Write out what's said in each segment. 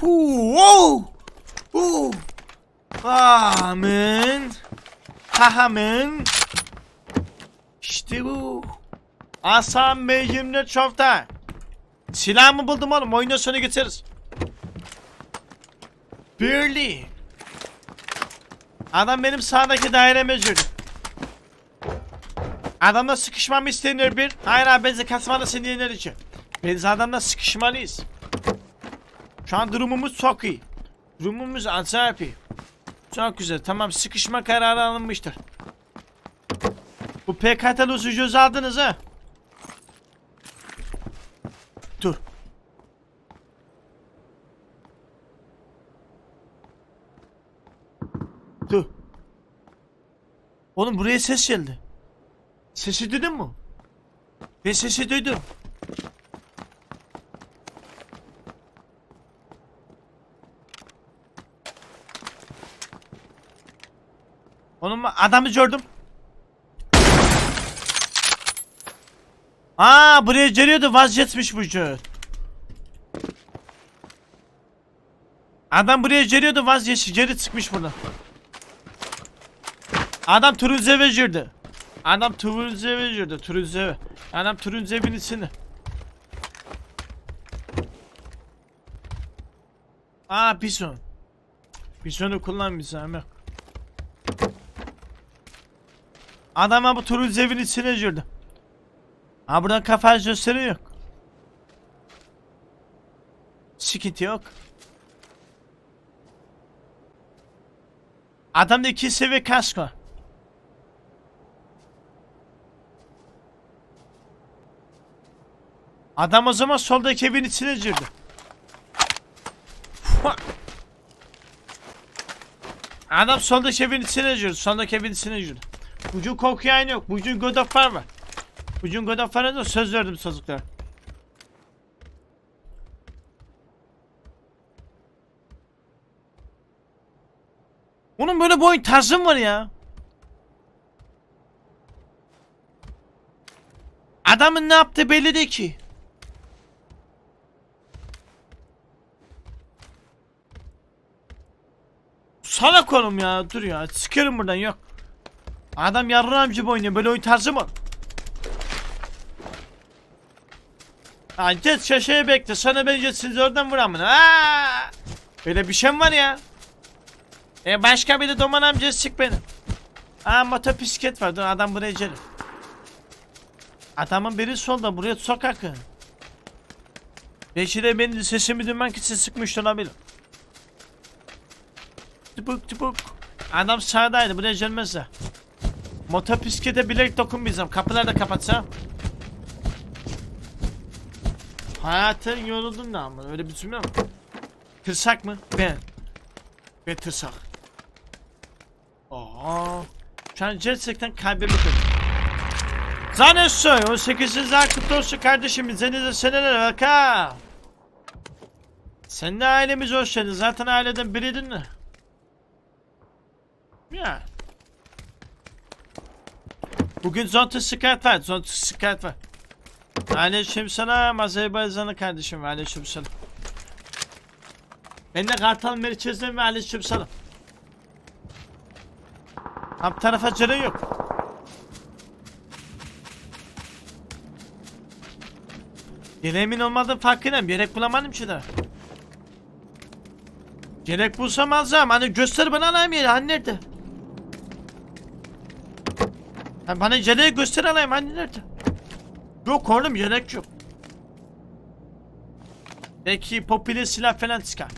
Hu, wow. Hu. Amen. Hahamen. İşte bu. Hasan Bey 24 şofta. Silahımı buldum oğlum. Oyuna sonu getiririz. Birliği. Adam benim sağdaki daireme girdi. Adamla sıkışmamı isteniyor bir. Hayır abi benzi kasmalısın diyenler için. Biz adamla sıkışmalıyız. Şu an durumumuz çok iyi. Durumumuz acayip iyi. Çok güzel. Tamam sıkışma kararı alınmıştır. Bu PKT'lı göz aldınız ha. Dur. Dur. Oğlum buraya ses geldi. Sesi duydun mu? Ben sesi duydum. Oğlum adamı gördüm. Aa buraya geliyordu vazgeçmiş bu çocuk. Adam buraya geliyordu vazgeçti geri çıkmış buradan. Adam turuncu eve girdi. Adam turuncu eve girdi turuncu eve. Adam turuncu evin içinde. Aa bison. Bisonu kullanmayacağım yok. Adama bu turuncu evin içine girdi. Ha buradan kafa gösteri yok. Sıkıntı yok. Adamda iki seviye kask. Adam o zaman soldaki evin içine girdi. Adam soldaki evin içine girdi. Soldaki evin içine girdi. Bugün korku aynı yok. Bugün God of War var. Bugün God of War'a da söz verdim çocuklara. Onun böyle bir oyun tarzı mı var ya? Adamın ne yaptığı belli değil ki. Salak oğlum ya dur ya sikerim buradan yok. Adam yarrağım gibi oynuyor böyle oyun tarzı mı? Ha geç şaşaya bekle sana ben geçsiniz oradan vur amına. Aa! Böyle bir şey mi var ya? E başka bir de Doman amcası çık benim. Aa motobisiklet var dur adam buraya gelir. Adamın biri solda buraya sokak. Belki de benim sesimi duymak için sıkmış olabilir. Tıpık tıpık. Adam sağdaydı buraya gelmezse. Motosiklete bilek dokunmayacağım. Kapıları da kapatsam. Hayatın yoruldun da ama öyle cümle mi? Tırsak mı? Ben. Ben tırsak. Oo. Şu an gerçekten kalbimi kırdı. Zanesi 18. ay kutlu olsun kardeşim. Seni de seneler vaka. Sen de ailemiz hoş geldin. Zaten aileden biriydin mi? Ya. Bugün Zonta Skat var. Zonta Skat var. Aleyküm selam Azerbaycanlı kardeşim. Aleyküm selam. Ben de Kartal merkezden ve aleyküm selam. Tam tarafa canı yok. Yeleğimin olmadığı farkındayım. Yelek bulamadım ki daha. Yelek bulsam alacağım. Hani göster bana alayım yeri. Hani nerede? Ha, bana yeleği göster alayım. Hani nerede? Yok oğlum yelek yok. Belki popüler silah falan çıkar.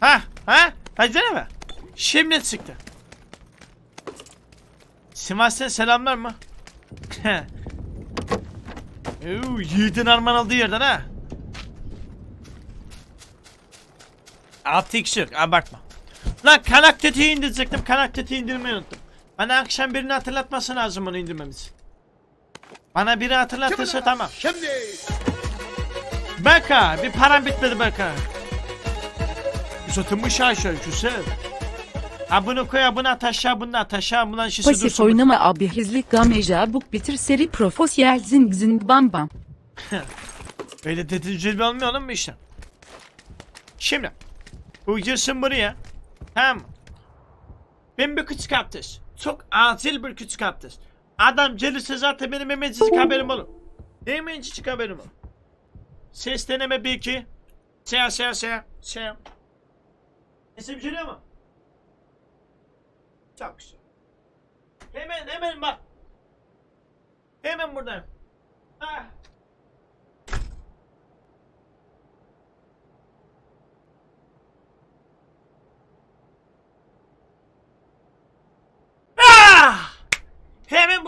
Ha ha hadi mi? Şimdi çıktı. Sivas'tan selamlar mı? Oo, yiğidin arman aldığı yerden ha. Altı x yok abartma. Lan kanak tetiği indirecektim kanak tetiği indirmeyi unuttum. Bana akşam birini hatırlatması lazım onu indirmemiz. Bana biri hatırlatırsa tamam. Şimdi Beka bir param bitmedi Beka. Uzatılmış aşağı güzel. Ha bunu koy ha bunu at aşağı bunu at aşağı bundan şişi Pasif dursun. oynama abi hizlik gameja buk bitir seri profesyonel zing zing bam bam. Öyle tecrübe olmuyor oğlum bu işlem. Şimdi. Bu girsin buraya. Tamam? Ben bir küçük abdest. Çok acil bir küçük abdest. Adam gelirse zaten benim hemencik haberim olur. Hemencik haberim olur. Ses deneme bir iki. Şey şey şey şey. Sesim geliyor mu? Çok güzel. Hemen hemen bak. Hemen buradayım. Ah!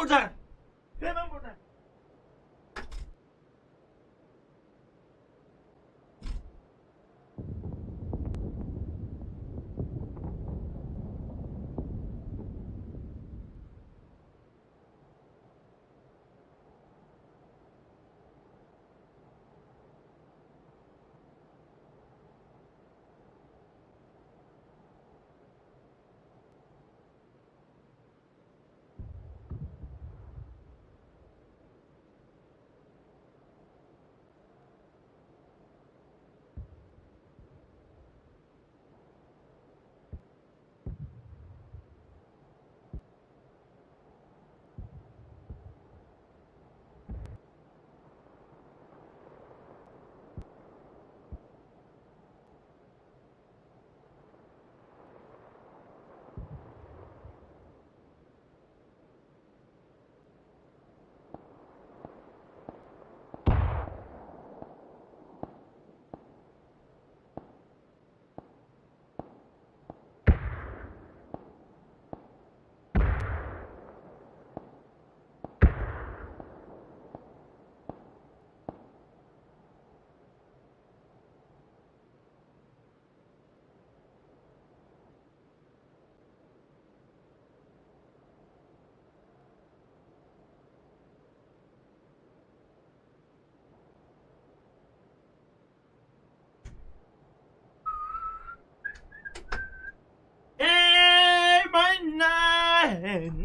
Hemen buradan. Hemen buradan. Ey bana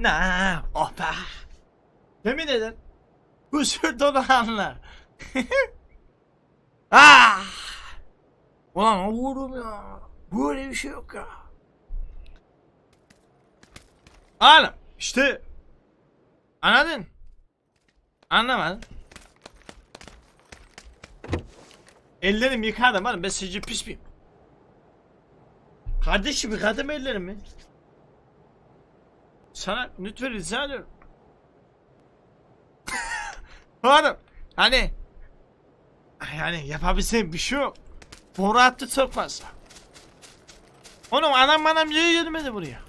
na opa. Yemin ederim. Huzur dolu anlar. ah! Ulan oğlum ya. Böyle bir şey yok ya. Oğlum işte. Anladın? Anlamadın. Ellerim yıkadım oğlum ben sizce pis miyim? Kardeşim yıkadım ellerimi. Sana lütfen rica ediyorum. Oğlum hani yani yapabilsem bir şey yok. Boru attı çok fazla. Oğlum anam manam niye gelmedi buraya?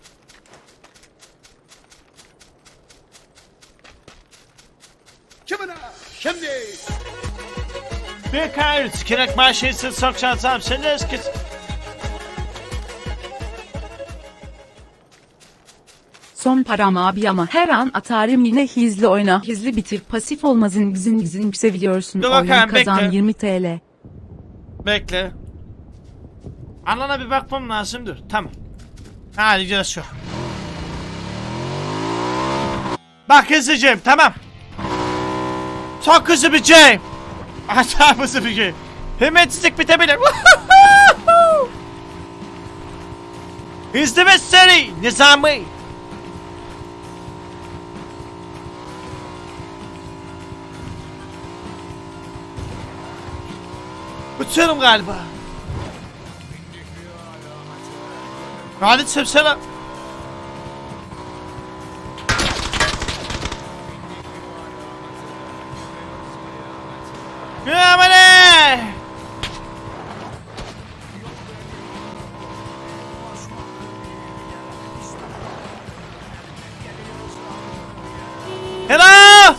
Kimine? Şimdi. Bir kayır tükürek maaşıysa çok şansım. Sen de eski... Son param abi ama her an atarım yine hizli oyna. Hizli bitir pasif olmazın gizin gizin seviyorsun. Dur Oyun bakayım, kazan bekle. 20 TL. Bekle. Anana bir bakmam lazım dur. Tamam. Hadi gidiyoruz şu. Bak hızlıcığım tamam. Çok hızlı bir şey. Acayip hızlı bir şey. Hümetsizlik bitebilir. Hızlı ve seri. Nizami. Uçuyorum galiba. Sepselam. Ya bana! Hello!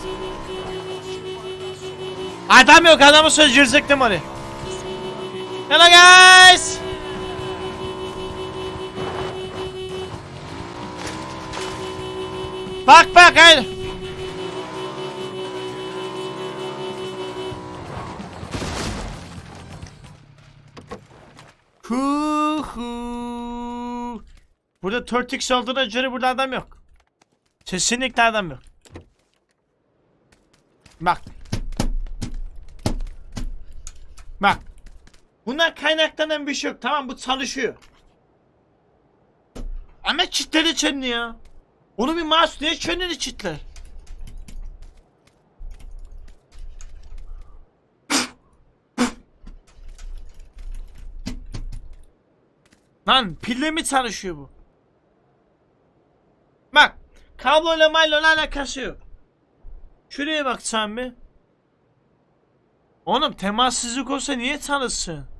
Adam yok adamı söz girecektim oraya. Hello guys! Bak bak haydi. Hu hu. Burada 4x olduğuna göre burada adam yok. Kesinlikle adam yok. Bak. Bak. Bundan kaynaklanan bir şey yok. Tamam bu çalışıyor. Ama çitledi çenini ya. Onu bir mouse niye çenini çitler? Lan pille mi çalışıyor bu? Bak. Kabloyla mayla alakası yok. Şuraya bak sen bir. Oğlum temassızlık olsa niye çalışsın?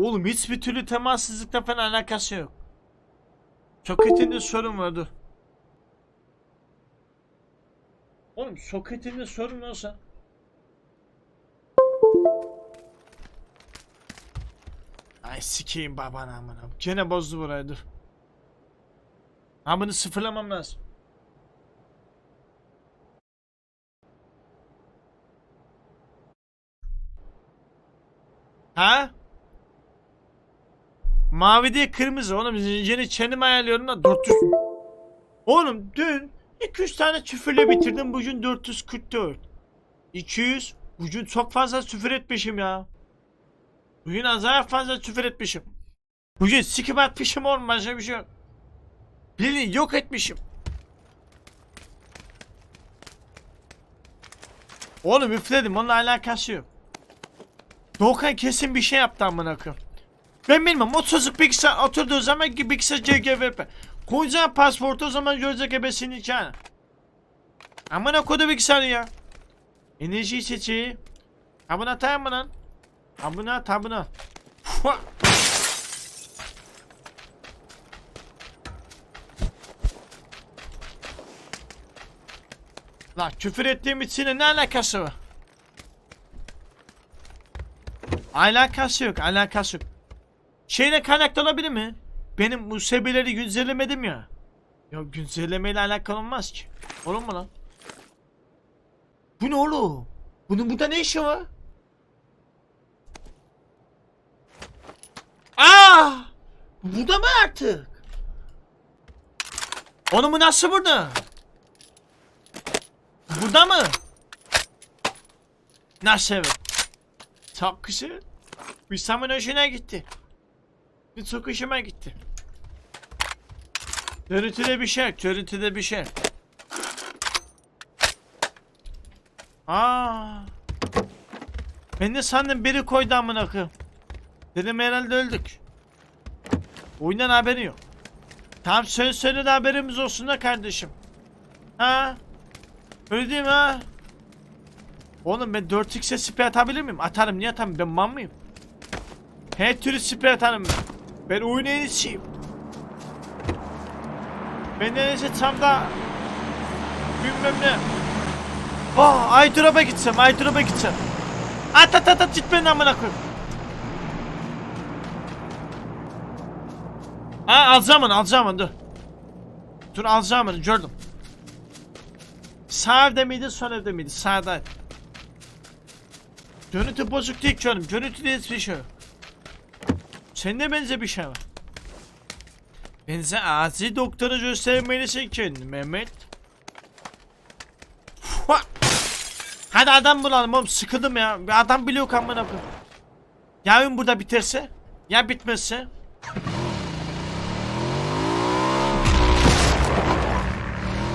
Oğlum hiçbir türlü temassızlıkla falan alakası yok. Soketinde sorun vardı. Oğlum soketinde sorun olsa Ay sikeyim babanı amına. Gene bozdu burayı dur. Bunu sıfırlamam lazım. Ha? Mavi değil kırmızı. Oğlum zinciri çenim ayarlıyorum da 400 Oğlum dün 200 tane küfürle bitirdim. Bugün 444 200 Bugün çok fazla küfür etmişim ya. Bugün acayip fazla küfür etmişim. Bugün sikip atmışım oğlum başka bir şey yok. Birini yok etmişim. Oğlum üfledim onunla alakası yok. Doğukan kesin bir şey yaptı amına koyayım. Ben bilmem o çocuk bilgisayar oturduğu zaman ki bilgisayar CGVP. Koyacağı pasportu o zaman görecek ebesinin nikahını. Amına kodu bilgisayarı ya. Enerji seçeği. Abuna atayım mı lan? Abuna at. Fua. Lan küfür ettiğim için ne alakası var? Alakası yok, alakası yok. Şeyle kaynaklı olabilir mi? Benim musebeleri güncellemedim ya. Ya güncellemeyle alakalı olmaz ki. Olur mu lan? Bu ne oğlum? Bunun burada ne işi var? Aa! Burada mı artık? Onu mu nasıl burada? Burada mı? Nasıl evet? Çok güzel. Bir hoşuna gitti. Çok hoşuma gitti. Görüntüde bir şey, görüntüde bir şey. Aa. Ben de sandım biri koydu amına koyayım. Dedim herhalde öldük. Oyundan haberi yok. Tamam söyle söyle de haberimiz olsun da kardeşim. Ha? Öyle değil mi ha? Oğlum ben 4x'e sprey atabilir miyim? Atarım niye atarım ben man mıyım? Her türlü sprey atarım ben. Ben oyun en iyisiyim. Ben en iyisi tam da bilmem ne. Oh Ayturab'a gitsem Ayturab'a gitsem. At at at at git beni amına koyayım. Ha alacağım onu alacağım onu dur. Dur alacağım onu gördüm. Sağ evde miydi sol evde miydi? Sağdaydı. Görüntü bozuk değil canım. Görüntüde hiçbir şey yok. Sende benze bir şey var. Benze acil doktora göstermelisin kendini Mehmet. Fua! Hadi adam bulalım oğlum sıkıldım ya. Bir adam bile yok amına. Ya oyun burada biterse? Ya bitmezse?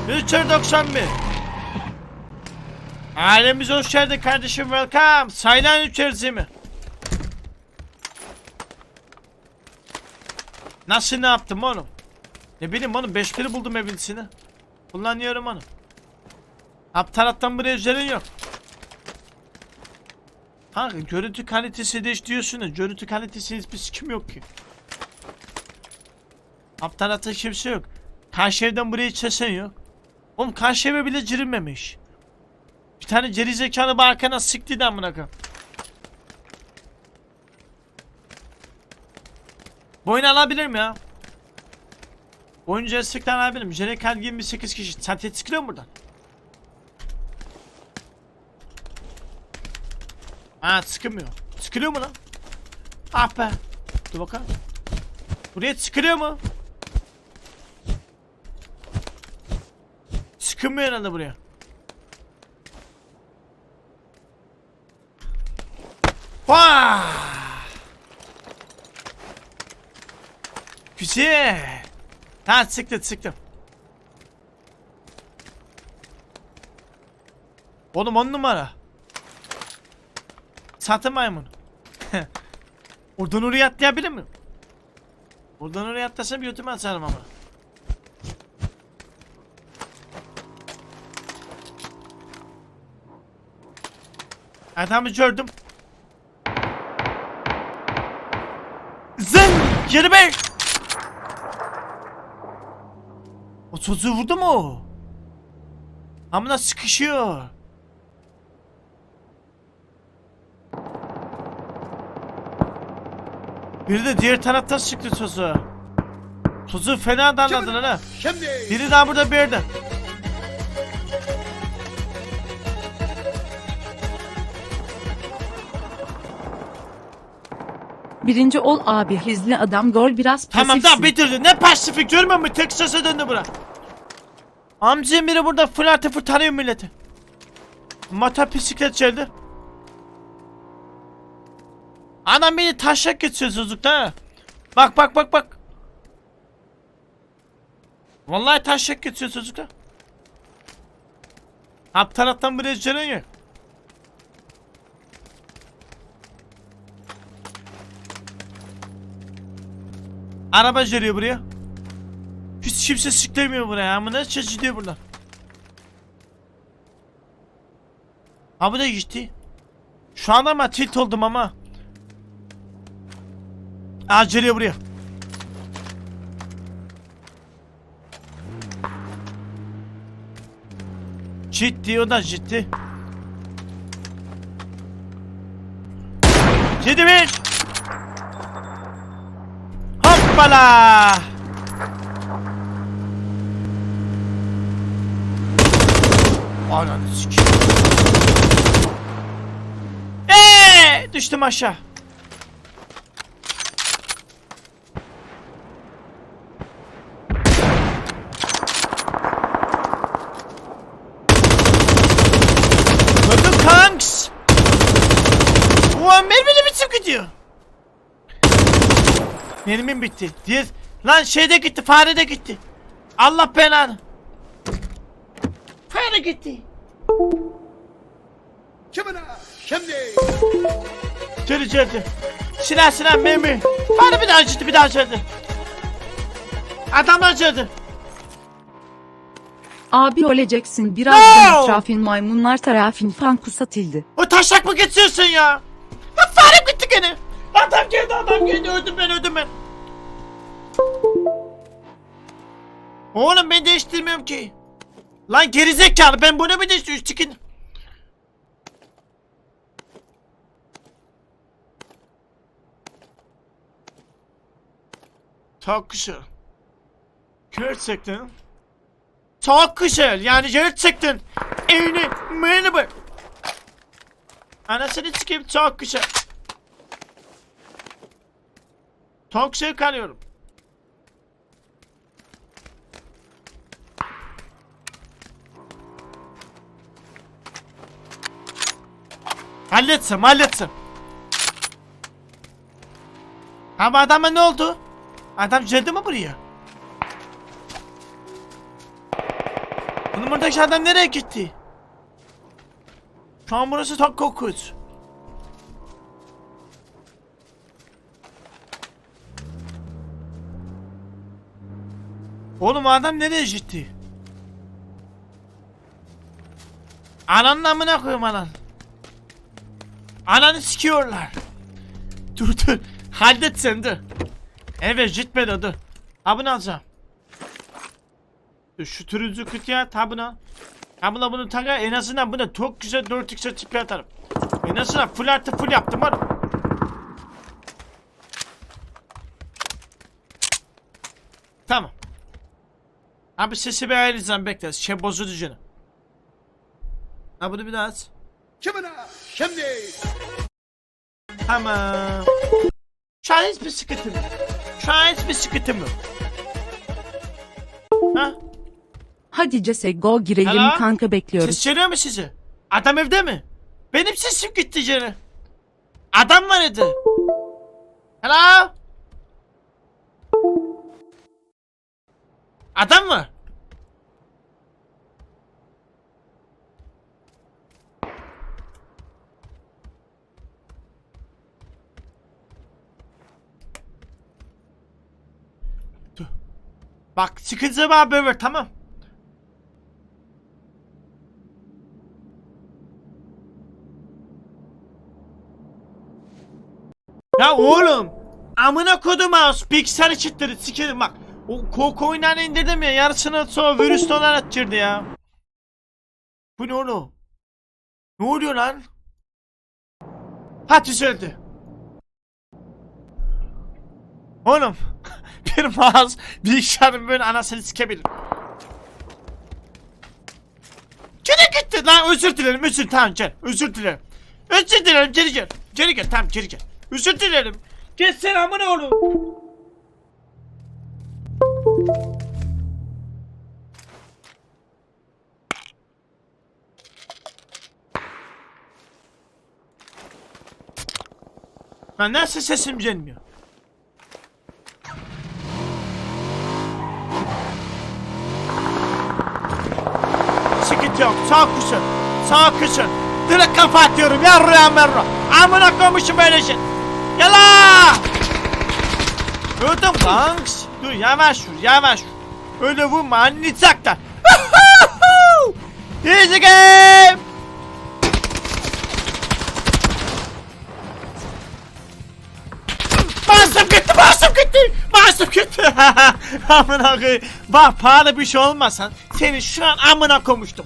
Üçer 91 Ailemiz hoş geldin kardeşim welcome. Saylan içerisi mi? Nasıl ne yaptım oğlum? Ne bileyim oğlum 5 kere buldum evincisini. Kullanıyorum onu. Alt taraftan buraya üzerin yok. Kanka görüntü kalitesi değiş diyorsunuz. Görüntü kalitesi hiçbir sikim yok ki. Alt tarafta kimse yok. Karşı evden buraya hiç sesen yok. Oğlum karşı eve bile girilmemiş. Bir tane geri zekalı barkana sikti de. Boyun alabilir mi ya? Oyuncu destekten alabilirim. Jerekal 28 kişi. Sen çıkıyor mu buradan? Ha sıkılmıyor. Sıkılıyor mu lan? Ah be. Dur bakalım. Buraya sıkılıyor mu? Sıkılmıyor herhalde buraya. Vah! Güzel. Ha sıktım sıktım. Oğlum on numara. Satın maymun. Oradan oraya atlayabilir miyim? Oradan oraya atlasam götümü atarım ama. Adamı gördüm. Zın! 25! O çocuğu vurdu mu? Amına sıkışıyor. Biri de diğer taraftan sıktı çocuğu. Çocuğu fena darladın ha. Şimdi. Biri daha burada bir yerde. Birinci ol abi hizli adam gol biraz Tamam pasifsin. tamam bitirdi. Ne pasifik görmüyor musun? Texas'a döndü bura. Amcam biri burada fırlatı fırtanıyor milleti. Mata bisiklet geldi. Anam beni taşak geçiyor çocukta. Bak bak bak bak. Vallahi taşak geçiyor çocukta. Alt taraftan buraya geliyor. Araba geliyor buraya. Kimse siklemiyor buraya. Ama ne ses gidiyor buradan. Ha bu gitti. Şu anda ama tilt oldum ama. Aa geliyor buraya. Ciddi o da ciddi. Ciddi bir. Hoppala. Ananı. Eee! Düştüm aşağı. Öldüm kanks. Ulan mermi de bitim gidiyor. Mermim bitti. Diğer... Lan şey de gitti, fare de gitti. Allah belanı. Fare gitti. Kimine? Şimdi. Geri geldi. Silah silah mermi. Fare bir daha gitti, bir daha geldi. Adamlar geldi. Abi öleceksin birazdan No! etrafın maymunlar tarafın fan kusatildi. O taşak mı geçiyorsun ya? Lan fare gitti gene. Adam geldi, adam geldi. Öldüm ben, öldüm ben. Oğlum ben değiştirmiyorum ki. Lan gerizekalı ben bunu mu değiştiriyorum? Çıkın. Çok güzel. Gerçekten. Çok güzel. Yani gerçekten. Evini merhaba. Anasını sikeyim çok güzel. Çok zevk alıyorum. Halletsem halletsem. Ama adama ne oldu? Adam geldi mi buraya? Bunun buradaki adam nereye gitti? Şu an burası çok korkunç. Oğlum adam nereye gitti? Ananın amına koyayım anan. Ananı sikiyorlar. Dur dur. Hallet sen dur. Evet gitmedi dur. Ha bunu alacağım. Dur, Şu turuncu kutuya tabuna. Ha buna bunu taka en azından buna çok güzel 4x'e tipi atarım. En azından full artı full yaptım oğlum. Tamam. Abi sesi ayarlayacağım bekle. Şey bozuldu canım. Ha bunu bir daha aç. Kimine? Şimdi. Tamam. Şu an hiçbir sıkıntım yok. Şu an hiçbir sıkıntım yok. Ha? Hadi CSGO girelim Alo? kanka bekliyoruz. Ses geliyor mu size? Adam evde mi? Benim sesim gitti canım. Adam var idi. Hello? Adam mı? Bak sıkıntı var ver tamam. Ya oğlum amına kodum mouse bilgisayarı çıktırdı sikerim bak. O korku oyunlarını indirdim ya yarısını sonra virüs dolar attırdı ya. Bu ne oğlum? Ne oluyor lan? Ha düzeldi. Oğlum bir mouse bilgisayarın böyle anasını sikebilir. Geri gitti lan özür dilerim özür tamam gel özür dilerim. Özür dilerim geri gel. Geri gel tamam geri gel. Özür dilerim. Gel sen amına oğlum. Lan nasıl sesim gelmiyor? Yok. Sağ kuşun. Sağ kuşun. Direkt kafa atıyorum. Yarra ya merra. Amına koymuşum böyle şey. Yala! Öldüm kanks. Dur yavaş vur yavaş vur. Öyle vurma anlayacaklar. Easy game. Masum gitti, masum gitti, masum gitti. amına koyayım. Bak pahalı bir şey olmasan seni şu an amına koymuştum.